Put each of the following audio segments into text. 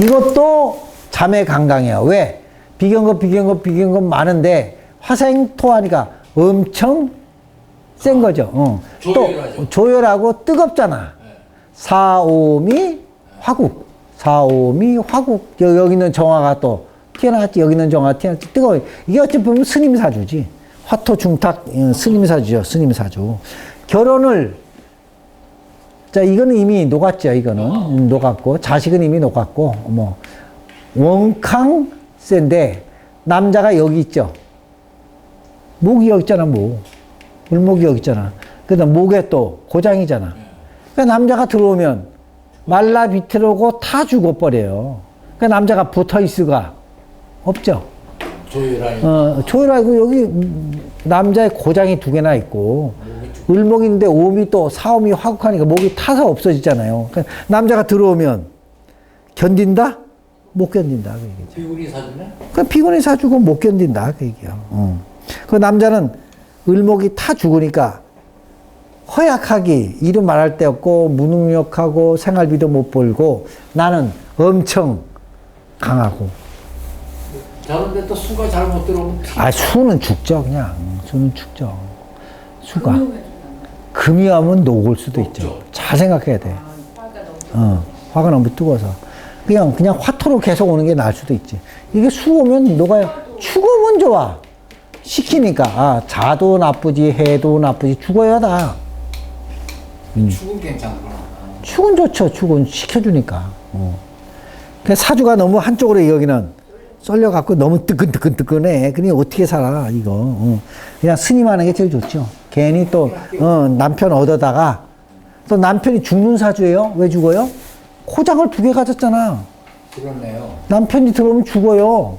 이것도 자매 강강이야. 왜? 비경급, 비경급, 비경급 많은데 화생토하니까 엄청 센 거죠. 어. 또 조열하고 뜨겁잖아. 사오미 화국. 사오미 화국. 여- 여기는 정화가 또 튀어나왔지. 여기는 정화 튀어나왔지. 뜨거워. 이게 어찌 보면 스님 사주지. 화토 중탁 어, 스님 사주죠. 스님 사주. 결혼을 자, 이거는 이미 녹았죠, 이거는. 음, 녹았고, 자식은 이미 녹았고, 뭐, 원캉 센데, 남자가 여기 있죠. 목이 여기 있잖아, 목. 물목이 여기 있잖아. 그 다음 목에 또 고장이잖아. 그러니까 남자가 들어오면 말라 비틀어고 다 죽어버려요. 그러니까 남자가 붙어 있을가? 없죠. 조율하니 어, 조율하고 여기 음, 남자의 고장이 두 개나 있고 을목인데 오미 또 사오미 화국하니까 목이 타서 없어지잖아요. 그러니까 남자가 들어오면 견딘다? 못 견딘다 그 얘기죠. 비구리 사주네? 그 피곤해 사주고 못 견딘다 그 얘기야. 어. 그 남자는 을목이 타 죽으니까 허약하기 이름 말할 데 없고 무능력하고 생활비도 못 벌고 나는 엄청 강하고 저런데 또 수가 잘 못 들어오면 아, 수는 죽죠, 그냥. 수는 죽죠. 수가. 금이 하면 녹을 수도 있죠. 잘 생각해야 돼. 어, 화가 너무 뜨거워서. 그냥, 그냥 화토로 계속 오는 게 나을 수도 있지. 이게 수 오면 녹아요. 죽으면 좋아. 시키니까. 아, 자도 나쁘지, 해도 나쁘지, 죽어야 다. 죽은 괜찮구나. 축은 좋죠. 축은 시켜주니까. 어. 그 사주가 너무 한쪽으로 여기는 쏠려갖고 너무 뜨끈뜨끈뜨끈해. 그니 어떻게 살아, 이거. 어. 그냥 스님 하는 게 제일 좋죠. 괜히 또, 어, 남편 얻어다가 또 남편이 죽는 사주예요. 왜 죽어요? 코장을 두 개 가졌잖아. 그렇네요. 남편이 들어오면 죽어요.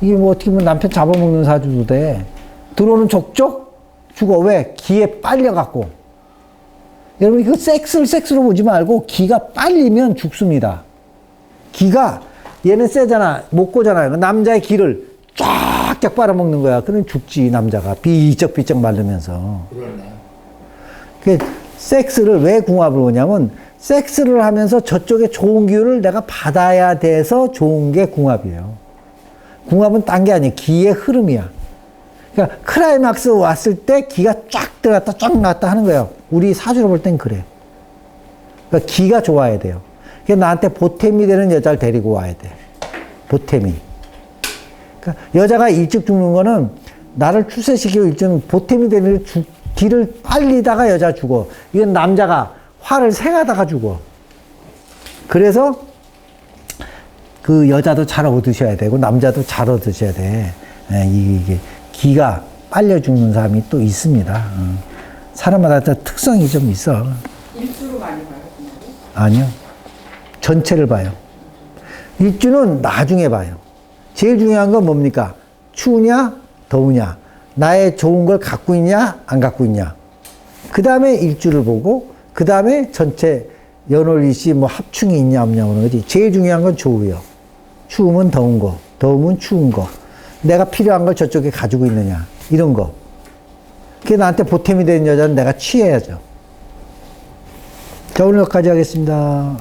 이게 뭐 어떻게 보면 남편 잡아먹는 사주도 돼. 들어오는 족족 죽어. 왜? 기에 빨려갖고. 여러분, 이거 섹스를 섹스로 보지 말고 기가 빨리면 죽습니다. 기가 얘는 세잖아. 못 고잖아요. 그 남자의 기를 쫙 쫙 빨아먹는 거야. 그럼 죽지, 남자가. 비쩍비쩍. 그렇네요. 그 섹스를 왜 궁합을 보냐면 섹스를 하면서 저쪽에 좋은 기운을 내가 받아야 돼서 좋은 게 궁합이에요. 궁합은 딴 게 아니에요. 기의 흐름이야. 그러니까 크라이막스 왔을 때 기가 쫙 들어갔다 쫙 나갔다 하는 거예요. 우리 사주로 볼 땐 그래. 그러니까 기가 좋아야 돼요. 그러니까 나한테 보탬이 되는 여자를 데리고 와야 돼. 보탬이. 그러니까 여자가 일찍 죽는 거는 나를 출세시키고 일찍 보탬이 되는 죽, 뒤를 빨리다가 여자 죽어. 이건 남자가 화를 생하다가 죽어. 그래서 그 여자도 잘 얻으셔야 되고 남자도 잘 얻으셔야 돼. 예, 이게 기가 빨려 죽는 사람이 또 있습니다. 어. 사람마다 다 특성이 좀 있어. 일주로 많이 봐요. 아니요. 전체를 봐요. 일주는 나중에 봐요. 제일 중요한 건 뭡니까? 추우냐, 더우냐, 나의 좋은 걸 갖고 있냐, 안 갖고 있냐. 그 다음에 일주를 보고, 그 다음에 전체 연월일시 뭐 합충이 있냐, 없냐, 그런 거지. 제일 중요한 건 좋고요. 추우면 더운 거, 더우면 추운 거. 내가 필요한 걸 저쪽에 가지고 있느냐, 이런 거. 그게 나한테 보탬이 되는 여자는 내가 취해야죠. 자, 오늘 여기까지 하겠습니다.